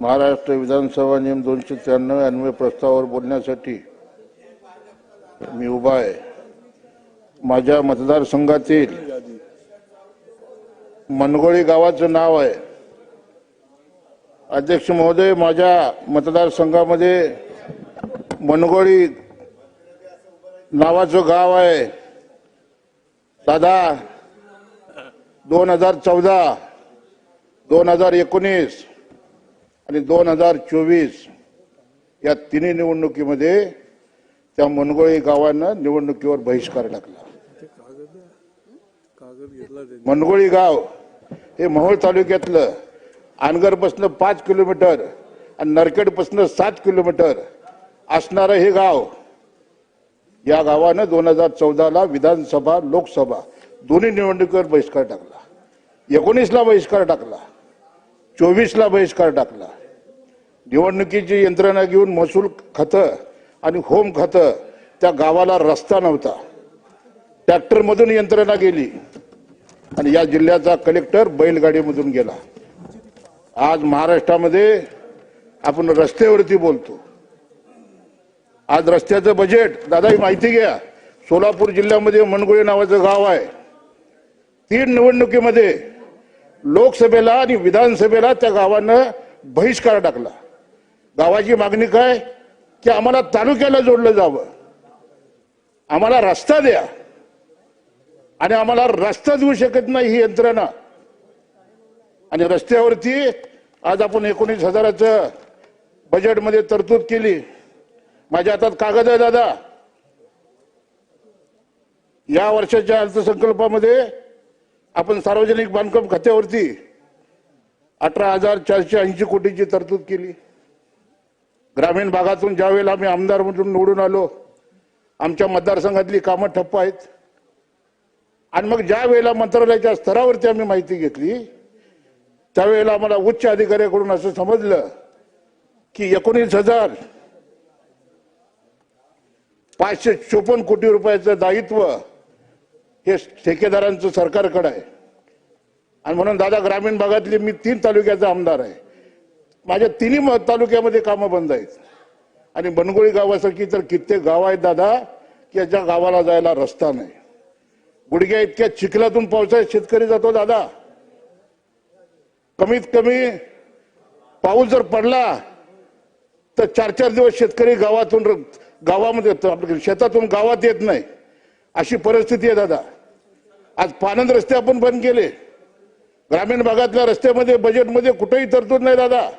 महाराष्ट्र विधानसभा नियम दोनशे त्र्याण्णव अन्वय प्रस्तावावर बोलण्यासाठी मी उभा आहे. माझ्या मतदारसंघातील मनगोळी गावाचं नाव आहे. अध्यक्ष महोदय माझ्या मतदारसंघामध्ये मनगोळी नावाचं गाव आहे. दादा दोन हजार चौदा दोन हजार एकोणीस आणि दोन हजार चोवीस या तिन्ही निवडणुकीमध्ये त्या मनगोळी गावानं निवडणुकीवर बहिष्कार टाकला. मनगोळी गाव हे महोळ तालुक्यातलं अनगरपासनं पाच किलोमीटर आणि नरकेडपासनं सात किलोमीटर असणारं हे गाव या गावानं दोन हजार चौदाला विधानसभा लोकसभा दोन्ही निवडणुकीवर बहिष्कार टाकला. एकोणीसला बहिष्कार टाकला. चोवीसला बहिष्कार टाकला. निवडणुकीची यंत्रणा घेऊन महसूल खातं आणि होम खातं त्या गावाला रस्ता नव्हता. ट्रॅक्टरमधून यंत्रणा गेली आणि या जिल्ह्याचा कलेक्टर बैलगाडीमधून गेला. आज महाराष्ट्रामध्ये आपण रस्त्यावरती बोलतो. आज रस्त्याचं बजेट दादा ही माहिती घ्या. सोलापूर जिल्ह्यामध्ये मनगुळे नावाचं गाव आहे. तीन निवडणुकीमध्ये लोकसभेला आणि विधानसभेला त्या गावानं बहिष्कार टाकला. गावाची मागणी काय? की आम्हाला तालुक्याला जोडलं जावं. आम्हाला रस्ता द्या. आणि आम्हाला रस्ता देऊ शकत नाही ही यंत्रणा. आणि रस्त्यावरती आज आपण एकोणीस हजाराचं बजेटमध्ये तरतूद केली. माझ्या हातात कागद आहे दादा. या वर्षाच्या अर्थसंकल्पामध्ये आपण सार्वजनिक बांधकाम खात्यावरती अठरा हजार चारशे ऐंशी कोटीची तरतूद केली. ग्रामीण भागातून ज्यावेळेला आम्ही आमदार म्हणून निवडून आलो आमच्या मतदारसंघातली कामं ठप्प आहेत. आणि मग ज्या वेळेला मंत्रालयाच्या स्तरावरती आम्ही माहिती घेतली त्यावेळेला आम्हाला उच्च अधिकाऱ्याकडून असं समजलं की एकोणीस हजार पाचशे चोपन्न कोटी रुपयाचं दायित्व हे ठेकेदारांचं सरकारकडे आहे. आणि म्हणून दादा ग्रामीण भागातले मी तीन तालुक्याचा आमदार आहे. माझ्या तिन्ही म- तालुक्यामध्ये कामं बंद आहेत. आणि बनगोळी गावासारखी तर कित्येक गाव आहेत दादा की याच्या गावाला जायला रस्ता नाही. गुडघ्या इतक्या चिखलातून पावसाळ्यात शेतकरी जातो दादा. कमीत कमी पाऊस जर पडला तर चार चार दिवस शेतकरी गावातून र- गावामध्ये येतो. आपल्या शेतातून गावात येत नाही. अशी परिस्थिती आहे दादा. आज पानंद रस्ते आपण बंद केले. ग्रामीण भागातल्या रस्त्यामध्ये बजेटमध्ये कुठेही तरतूद नाही दादा.